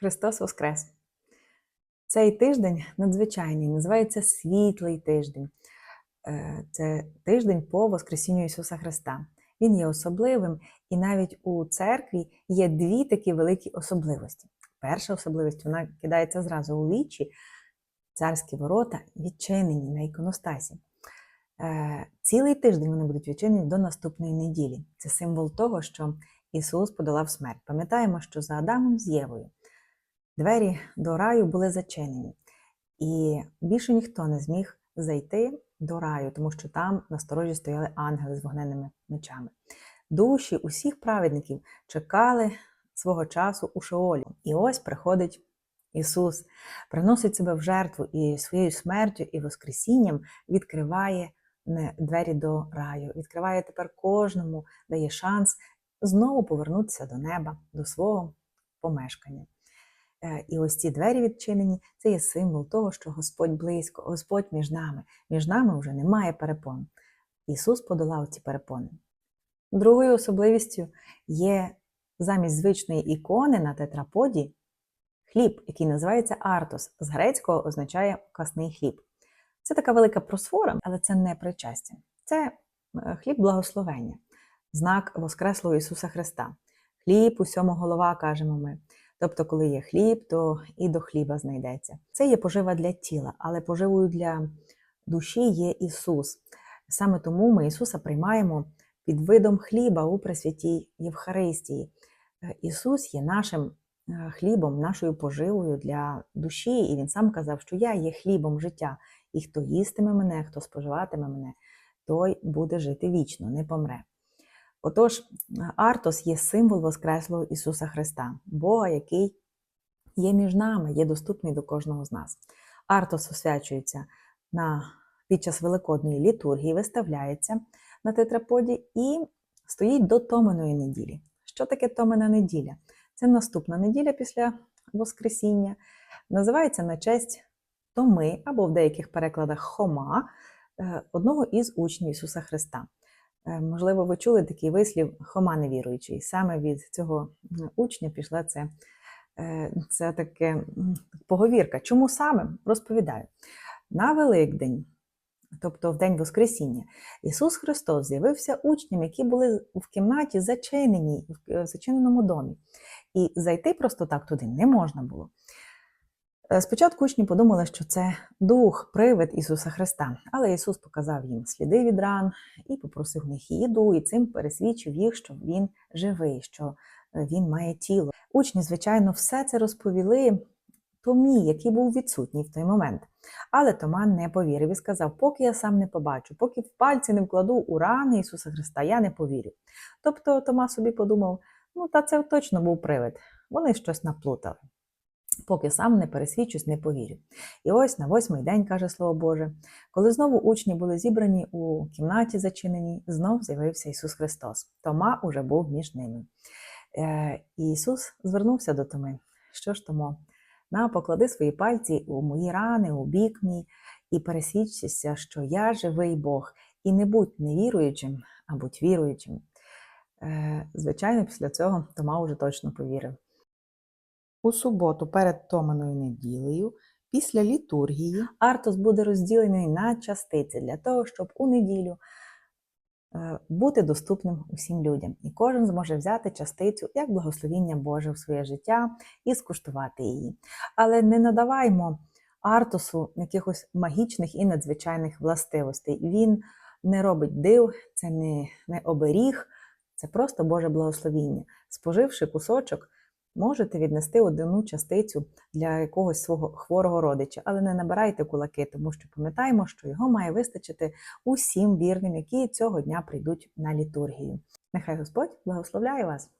Христос Воскрес! Цей тиждень надзвичайний, називається Світлий тиждень. Е, Це тиждень по Воскресінню Ісуса Христа. Він є особливим, і навіть у церкві є дві такі великі особливості. Перша особливість вона кидається зразу у вічі. Царські ворота відчинені на іконостасі. Е, Цілий тиждень вони будуть відчинені до наступної неділі. Це символ того, що Ісус подолав смерть. Пам'ятаємо, що за Адамом з Євою двері до раю були зачинені, і більше ніхто не зміг зайти до раю, тому що там на сторожі стояли ангели з вогненними мечами. Душі усіх праведників чекали свого часу у Шеолі. І ось приходить Ісус, приносить себе в жертву і своєю смертю і Воскресінням відкриває двері до раю, відкриває тепер кожному, дає шанс знову повернутися до неба, до свого помешкання. Е, І ось ці двері відчинені, це є символ того, що Господь близько, Господь між нами. Між нами вже немає перепон. Ісус подолав ці перепони. Другою особливістю є замість звичної ікони на тетраподі хліб, який називається артос. З грецького означає касний хліб. Це така велика просфора, але це не причастя. Це е, хліб благословення, знак Воскреслого Ісуса Христа. Хліб усьому голова, кажемо ми. Тобто, коли є хліб, то і до хліба знайдеться. Це є пожива для тіла, але поживою для душі є Ісус. Саме тому ми Ісуса приймаємо під видом хліба у Пресвятій Євхаристії. Е, Ісус є нашим е, хлібом, нашою поживою для душі, і Він сам казав, що я є хлібом життя, і хто їстиме мене, хто споживатиме мене, той буде жити вічно, не помре. Отож, Артос є символ Воскреслого Ісуса Христа, Бога, який є між нами, є доступний до кожного з нас. Артос освячується на, під час Великодної літургії, виставляється на тетраподі і стоїть до Томеної неділі. Що таке Томена неділя? Це наступна неділя після Воскресіння. Називається на честь Томи, або в деяких перекладах Хома, е, одного із учнів Ісуса Христа. Е, Можливо, ви чули такий вислів Хома невіруючий. Саме від цього учня пішла це, е, це таке поговірка. Чому саме? Розповідаю. На Великдень, тобто в День Воскресіння, Ісус Христос з'явився учням, які були в кімнаті зачиненій, в е, зачиненому домі. І зайти просто так туди не можна було. Е, Спочатку учні подумали, що це дух, привид Ісуса Христа, але Ісус показав їм сліди від ран і попросив них їду, і цим пересвідчив їх, що Він живий, що е, Він має тіло. Учні, звичайно, все це розповіли Томі, який був відсутній в той момент. Але Тома не повірив і сказав: поки я сам не побачу, поки в пальці не вкладу у рани Ісуса Христа, я не повірю. Тобто Тома собі подумав: ну та це точно був привид. Вони щось наплутали. Поки сам не пересвідчусь, не повірю. І ось на восьмий день, каже Слово Боже, коли знову учні були зібрані у кімнаті зачиненій, знов з'явився Ісус Христос. Тома уже був між ними. Е, І Ісус звернувся до Томи. Що ж Томо? На, поклади свої пальці у мої рани, у бік мій, і пересвідчися, що я живий Бог, і не будь невіруючим, а будь віруючим. Е, Звичайно, після цього Тома уже точно повірив. У суботу перед Томаною неділею, після літургії, Артос буде розділений на частиці для того, щоб у неділю е, бути доступним усім людям. І кожен зможе взяти частицю як благословіння Боже в своє життя і скуштувати її. Але не надаваймо Артосу якихось магічних і надзвичайних властивостей. Він не робить див, це не, не оберіг, це просто Боже благословіння. Споживши кусочок, можете віднести одну частицю для якогось свого хворого родича, але не набирайте кулаки, тому що пам'ятаємо, що його має вистачити усім вірним, які цього дня прийдуть на літургію. Нехай Господь благословляє вас.